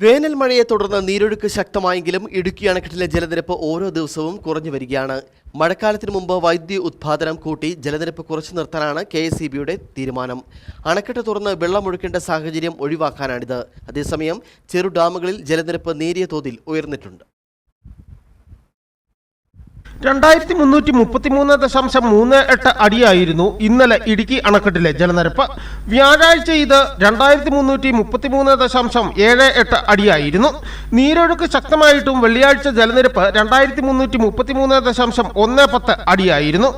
വേനൽ മഴയെ തുടർന്ന് നീരൊഴുക്ക് ശക്തമായെങ്കിലും ഇടുക്കി അണക്കെട്ടിലെ ജലനിരപ്പ് ഓരോ ദിവസവും കുറഞ്ഞു വരികയാണ്. മഴക്കാലത്തിന് മുമ്പ് വൈദ്യുതി ഉത്പാദനം കൂട്ടി ജലനിരപ്പ് കുറച്ചു നിർത്താനാണ് കെ എസ് തീരുമാനം. അണക്കെട്ട് തുറന്ന് വെള്ളമൊഴുക്കേണ്ട സാഹചര്യം ഒഴിവാക്കാനാണിത്. അതേസമയം ചെറു ഡാമുകളിൽ ജലനിരപ്പ് നേരിയ തോതിൽ ഉയർന്നിട്ടുണ്ട്. രണ്ടായിരത്തി മുന്നൂറ്റി മുപ്പത്തിമൂന്ന് ദശാംശം മൂന്ന് എട്ട് അടിയായിരുന്നു ഇന്നലെ ഇടുക്കി അണക്കെട്ടിലെ ജലനിരപ്പ്. വ്യാഴാഴ്ച ഇത് രണ്ടായിരത്തി മുന്നൂറ്റി മുപ്പത്തിമൂന്ന് ദശാംശം ഏഴ് എട്ട് അടിയായിരുന്നു. നീരൊഴുക്ക് ശക്തമായിട്ടും വെള്ളിയാഴ്ച ജലനിരപ്പ് രണ്ടായിരത്തി മുന്നൂറ്റി മുപ്പത്തിമൂന്ന് ദശാംശം ഒന്ന് പത്ത് അടിയായിരുന്നു.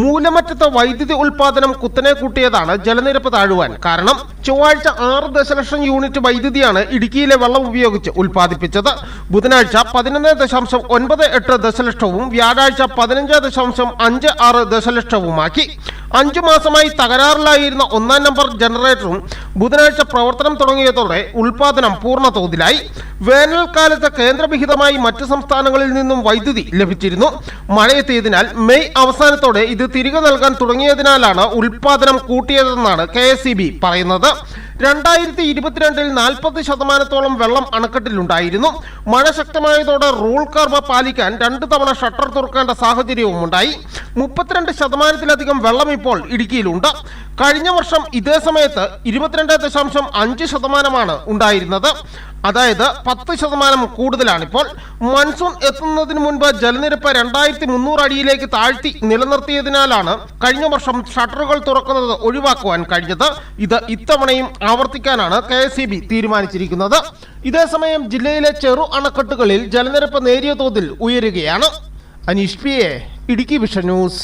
മൂലമറ്റത്തെ വൈദ്യുതി ഉൽപാദനം കുത്തനെ കൂട്ടിയതാണ് ജലനിരപ്പ് താഴുവാൻ കാരണം. ചൊവ്വാഴ്ച ആറ് ദശലക്ഷം യൂണിറ്റ് വൈദ്യുതിയാണ് ഇടുക്കിയിലെ വെള്ളം ഉപയോഗിച്ച് ഉൽപ്പാദിപ്പിച്ചത്. ബുധനാഴ്ച പതിനൊന്ന് ദശാംശം ഒൻപത് എട്ട് ദശലക്ഷവും വ്യാഴാഴ്ച പതിനഞ്ച് ദശാംശം അഞ്ച് ആറ് ദശലക്ഷവുമാക്കി. അഞ്ചു മാസമായി തകരാറിലായിരുന്ന ഒന്നാം നമ്പർ ജനറേറ്ററും ബുധനാഴ്ച പ്രവർത്തനം തുടങ്ങിയതോടെ ഉൽപാദനം പൂർണ തോതിലായി വേനൽക്കാലത്ത് കേന്ദ്രവിഹിതമായി മറ്റ് സംസ്ഥാനങ്ങളിൽ നിന്നും വൈദ്യുതി ലഭിച്ചിരുന്നു. മഴയെത്തിയതിനാൽ മെയ് അവസാനത്തോടെ ഇത് തിരികെ നൽകാൻ തുടങ്ങിയതിനാലാണ് ഉൽപാദനം കൂട്ടിയതെന്നാണ് കെ പറയുന്നത്. രണ്ടായിരത്തി ഇരുപത്തിരണ്ടിൽ നാൽപ്പത് ശതമാനത്തോളം വെള്ളം അണക്കെട്ടിലുണ്ടായിരുന്നു. മഴ ശക്തമായതോടെ റൂൾ കർവ് പാലിക്കാൻ രണ്ട് തവണ ഷട്ടർ തുറക്കേണ്ട സാഹചര്യവും ഉണ്ടായി മുപ്പത്തിരണ്ട് ശതമാനത്തിലധികം വെള്ളം ഇപ്പോൾ ഇടുക്കിയിലുണ്ട്. കഴിഞ്ഞ വർഷം ഇതേ സമയത്ത് ഇരുപത്തിരണ്ട് ദശാംശം അഞ്ച് ശതമാനമാണ് ഉണ്ടായിരുന്നത്. അതായത് പത്ത് ശതമാനം കൂടുതലാണിപ്പോൾ. മൺസൂൺ എത്തുന്നതിന് മുൻപ് ജലനിരപ്പ് രണ്ടായിരത്തി മുന്നൂറ് അടിയിലേക്ക് താഴ്ത്തി നിലനിർത്തിയതിനാലാണ് കഴിഞ്ഞ വർഷം ഷട്ടറുകൾ തുറക്കുന്നത് ഒഴിവാക്കുവാൻ കഴിഞ്ഞത്. ഇത് ഇത്തവണയും ആവർത്തിക്കാനാണ് കെ എസ് തീരുമാനിച്ചിരിക്കുന്നത്. ഇതേസമയം ജില്ലയിലെ ചെറു അണക്കെട്ടുകളിൽ ജലനിരപ്പ് നേരിയ തോതിൽ ഉയരുകയാണ്. Aneesh P A Idukki vision news.